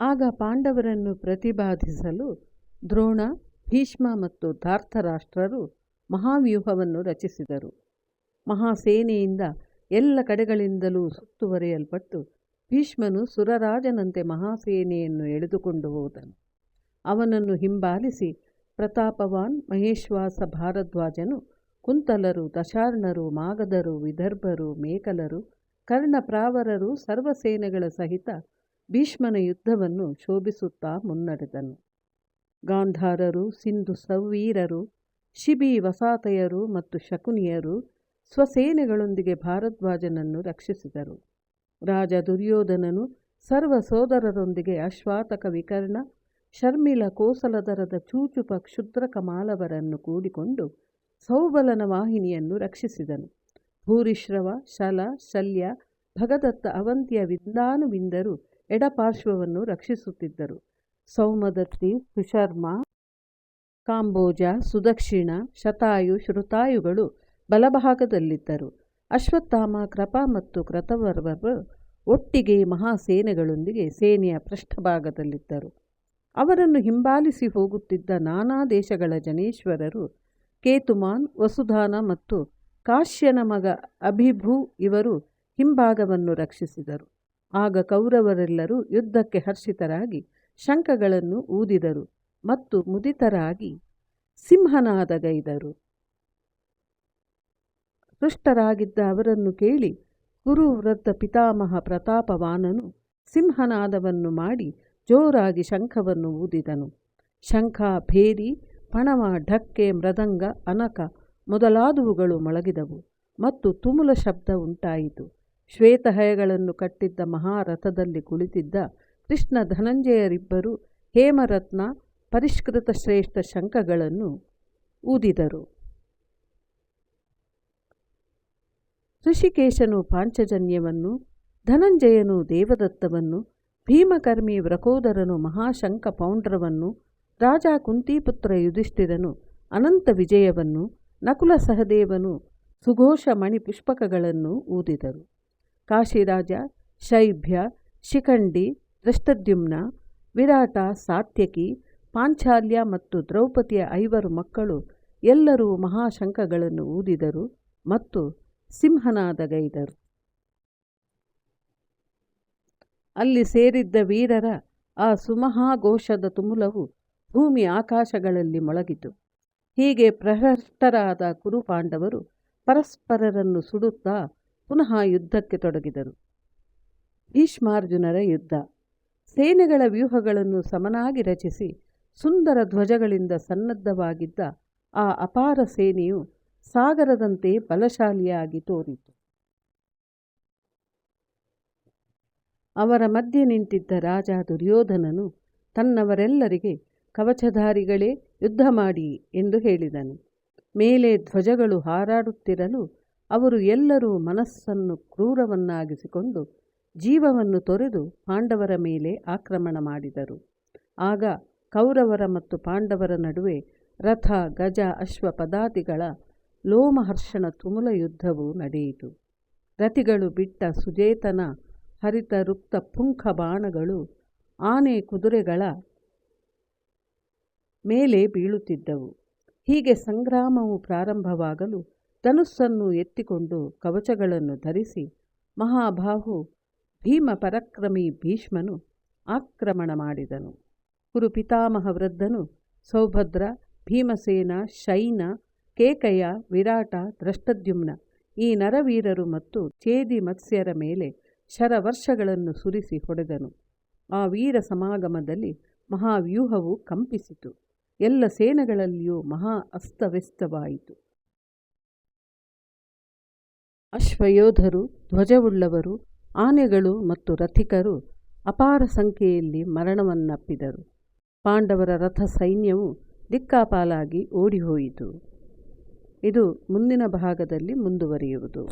ಆಗ ಪಾಂಡವರನ್ನು ಪ್ರತಿಪಾದಿಸಲು ದ್ರೋಣ, ಭೀಷ್ಮ ಮತ್ತು ಧಾರ್ಥರಾಷ್ಟ್ರರು ಮಹಾವ್ಯೂಹವನ್ನು ರಚಿಸಿದರು. ಮಹಾಸೇನೆಯಿಂದ ಎಲ್ಲ ಕಡೆಗಳಿಂದಲೂ ಸುತ್ತುವರಿಯಲ್ಪಟ್ಟು ಭೀಷ್ಮನು ಸುರರಾಜನಂತೆ ಮಹಾಸೇನೆಯನ್ನು ಎಳೆದುಕೊಂಡು ಹೋದನು. ಅವನನ್ನು ಹಿಂಬಾಲಿಸಿ ಪ್ರತಾಪವಾನ್, ಮಹೇಶ್ವಾಸ, ಭಾರದ್ವಾಜನು, ಕುಂತಲರು, ದಶಾರ್ಣರು, ಮಾಗಧರು, ವಿದರ್ಭರು, ಮೇಕಲರು, ಕರ್ಣಪ್ರಾವರರು, ಸರ್ವಸೇನೆಗಳ ಸಹಿತ ಭೀಷ್ಮನ ಯುದ್ಧವನ್ನು ಶೋಭಿಸುತ್ತಾ ಮುನ್ನಡೆದನು. ಗಾಂಧಾರರು, ಸಿಂಧು ಸವೀರರು, ಶಿಬಿ ವಸಾತಯರು ಮತ್ತು ಶಕುನಿಯರು ಸ್ವಸೇನೆಗಳೊಂದಿಗೆ ಭಾರದ್ವಾಜನನ್ನು ರಕ್ಷಿಸಿದರು. ರಾಜ ದುರ್ಯೋಧನನು ಸರ್ವ ಸೋದರರೊಂದಿಗೆ ಅಶ್ವಾತಕ ವಿಕರ್ಣ ಶರ್ಮಿಲ ಕೋಸಲದರದ ಚೂಚುಪ ಕ್ಷುದ್ರ ಕಮಾಲವರನ್ನು ಕೂಡಿಕೊಂಡು ಸೌಬಲನ ವಾಹಿನಿಯನ್ನು ರಕ್ಷಿಸಿದನು. ಭೂರಿಶ್ರವ, ಶಲ, ಶಲ್ಯ, ಭಗದತ್ತ ಅವಂತಿಯ ವಿಂದಾನುವಿಂದರು ಎಡಪಾರ್ಶ್ವವನ್ನು ರಕ್ಷಿಸುತ್ತಿದ್ದರು. ಸೌಮದತ್ತಿ, ಸುಶರ್ಮ, ಕಾಂಬೋಜ, ಸುದಕ್ಷಿಣ, ಶತಾಯು, ಶ್ರುತಾಯುಗಳು ಬಲಭಾಗದಲ್ಲಿದ್ದರು. ಅಶ್ವತ್ಥಾಮ, ಕೃಪ ಮತ್ತು ಕೃತವರ್ವರು ಒಟ್ಟಿಗೆ ಮಹಾಸೇನೆಗಳೊಂದಿಗೆ ಸೇನೆಯ ಪೃಷ್ಠಭಾಗದಲ್ಲಿದ್ದರು. ಅವರನ್ನು ಹಿಂಬಾಲಿಸಿ ಹೋಗುತ್ತಿದ್ದ ನಾನಾ ದೇಶಗಳ ಜನೇಶ್ವರರು ಕೇತುಮಾನ್, ವಸುಧಾನ ಮತ್ತು ಕಾಶ್ಯನ ಮಗ ಅಭಿಭೂ ಇವರು ಹಿಂಭಾಗವನ್ನು ರಕ್ಷಿಸಿದರು. ಆಗ ಕೌರವರೆಲ್ಲರೂ ಯುದ್ಧಕ್ಕೆ ಹರ್ಷಿತರಾಗಿ ಶಂಖಗಳನ್ನು ಊದಿದರು ಮತ್ತು ಮುದಿತರಾಗಿ ಸಿಂಹನಾದಗೈದರು ಹೃಷ್ಟರಾಗಿದ್ದ ಅವರನ್ನು ಕೇಳಿ ಕುರುವೃದ್ಧ ಪಿತಾಮಹ ಪ್ರತಾಪವಾನನು ಸಿಂಹನಾದವನ್ನು ಮಾಡಿ ಜೋರಾಗಿ ಶಂಖವನ್ನು ಊದಿದನು. ಶಂಖ ಭೇರಿ, ಪಣವ, ಢಕ್ಕೆ, ಮೃದಂಗ, ಅನಕ ಮೊದಲಾದವುಗಳು ಮೊಳಗಿದವು ಮತ್ತು ತುಮುಲ ಶಬ್ದ ಉಂಟಾಯಿತು. ಶ್ವೇತಹಯಗಳನ್ನು ಕಟ್ಟಿದ್ದ ಮಹಾರಥದಲ್ಲಿ ಕುಳಿತಿದ್ದ ಕೃಷ್ಣ ಧನಂಜಯರಿಬ್ಬರು ಹೇಮರತ್ನ ಪರಿಷ್ಕೃತ ಶ್ರೇಷ್ಠ ಶಂಖಗಳನ್ನು ಊದಿದರು. ಋಷಿಕೇಶನು ಪಾಂಚಜನ್ಯವನ್ನು, ಧನಂಜಯನು ದೇವದತ್ತವನ್ನು, ಭೀಮಕರ್ಮಿ ವ್ರಕೋದರನು ಮಹಾಶಂಕ ಪೌಂಡ್ರವನ್ನು, ರಾಜ ಕುಂತಿಪುತ್ರ ಯುಧಿಷ್ಠಿರನು ಅನಂತ ವಿಜಯವನ್ನು, ನಕುಲ ಸಹದೇವನು ಸುಘೋಷ ಮಣಿ ಪುಷ್ಪಕಗಳನ್ನು ಊದಿದರು. ಕಾಶಿರಾಜ, ಶೈಭ್ಯ, ಶಿಖಂಡಿ ದೃಷ್ಟದ್ಯುಮ್ನ ವಿರಾಟ, ಸಾತ್ಯಕಿ, ಪಾಂಚಾಲ್ಯ ಮತ್ತು ದ್ರೌಪದಿಯ ಐವರು ಮಕ್ಕಳು ಎಲ್ಲರೂ ಮಹಾಶಂಖಗಳನ್ನು ಊದಿದರು ಮತ್ತು ಸಿಂಹನಾದಗೈದರು ಅಲ್ಲಿ ಸೇರಿದ್ದ ವೀರರ ಆ ಸುಮಹಾಘೋಷದ ತುಮುಲವು ಭೂಮಿ ಆಕಾಶಗಳಲ್ಲಿ ಮೊಳಗಿತು. ಹೀಗೆ ಪ್ರಹೃಷ್ಟರಾದ ಕುರುಪಾಂಡವರು ಪರಸ್ಪರರನ್ನು ಸುಡುತ್ತಾ ಪುನಃ ಯುದ್ಧಕ್ಕೆ ತೊಡಗಿದರು. ಭೀಷ್ಮಾರ್ಜುನರ ಯುದ್ಧ. ಸೇನೆಗಳ ವ್ಯೂಹಗಳನ್ನು ಸಮನಾಗಿ ರಚಿಸಿ ಸುಂದರ ಧ್ವಜಗಳಿಂದ ಸನ್ನದ್ಧವಾಗಿದ್ದ ಆ ಅಪಾರ ಸೇನೆಯು ಸಾಗರದಂತೆ ಬಲಶಾಲಿಯಾಗಿ ತೋರಿತು. ಅವರ ಮಧ್ಯೆ ನಿಂತಿದ್ದ ರಾಜ ದುರ್ಯೋಧನನು ತನ್ನವರೆಲ್ಲರಿಗೆ, ಕವಚಧಾರಿಗಳೇ ಯುದ್ಧ ಮಾಡಿ ಎಂದು ಹೇಳಿದನು. ಮೇಲೆ ಧ್ವಜಗಳು ಹಾರಾಡುತ್ತಿರಲು ಅವರು ಎಲ್ಲರೂ ಮನಸ್ಸನ್ನು ಕ್ರೂರವನ್ನಾಗಿಸಿಕೊಂಡು ಜೀವವನ್ನು ತೊರೆದು ಪಾಂಡವರ ಮೇಲೆ ಆಕ್ರಮಣ ಮಾಡಿದರು. ಆಗ ಕೌರವರ ಮತ್ತು ಪಾಂಡವರ ನಡುವೆ ರಥ, ಗಜ, ಅಶ್ವ ಪದಾತಿಗಳ ಲೋಮಹರ್ಷಣ ತುಮುಲ ಯುದ್ಧವು ನಡೆಯಿತು. ರತಿಗಳು ಬಿಟ್ಟ ಸುಜೇತನ, ಹರಿತ ರುಕ್ತ ಪುಂಖ ಬಾಣಗಳು, ಆನೆ ಕುದುರೆಗಳ ಮೇಲೆ ಬೀಳುತ್ತಿದ್ದವು. ಹೀಗೆ ಸಂಗ್ರಾಮವು ಪ್ರಾರಂಭವಾಗಲು ಧನುಸ್ಸನ್ನು ಎತ್ತಿಕೊಂಡು ಕವಚಗಳನ್ನು ಧರಿಸಿ ಮಹಾಬಾಹು ಭೀಮ ಪರಕ್ರಮಿ ಭೀಷ್ಮನು ಆಕ್ರಮಣ ಮಾಡಿದನು. ಕುರು ಪಿತಾಮಹ ವೃದ್ಧನು, ಸೌಭದ್ರ, ಭೀಮಸೇನ, ಶೈನ, ಕೇಕಯ, ವಿರಾಟ, ದ್ರಷ್ಟದ್ಯುಮ್ನ, ಈ ನರವೀರರು ಮತ್ತು ಚೇದಿ ಮತ್ಸ್ಯರ ಮೇಲೆ ಶರವರ್ಷಗಳನ್ನು ಸುರಿಸಿ ಹೊಡೆದನು. ಆ ವೀರ ಸಮಾಗಮದಲ್ಲಿ ಮಹಾವ್ಯೂಹವು ಕಂಪಿಸಿತು. ಎಲ್ಲ ಸೇನೆಗಳಲ್ಲಿಯೂ ಮಹಾ ಅಸ್ತವ್ಯಸ್ತವಾಯಿತು. ಅಶ್ವಯೋಧರು, ಧ್ವಜವುಳ್ಳವರು, ಆನೆಗಳು ಮತ್ತು ರಥಿಕರು ಅಪಾರ ಸಂಖ್ಯೆಯಲ್ಲಿ ಮರಣವನ್ನಪ್ಪಿದರು. ಪಾಂಡವರ ರಥ ಸೈನ್ಯವು ದಿಕ್ಕಾಪಾಲಾಗಿ ಓಡಿಹೋಯಿತು. ಇದು ಮುಂದಿನ ಭಾಗದಲ್ಲಿ ಮುಂದುವರಿಯುವುದು.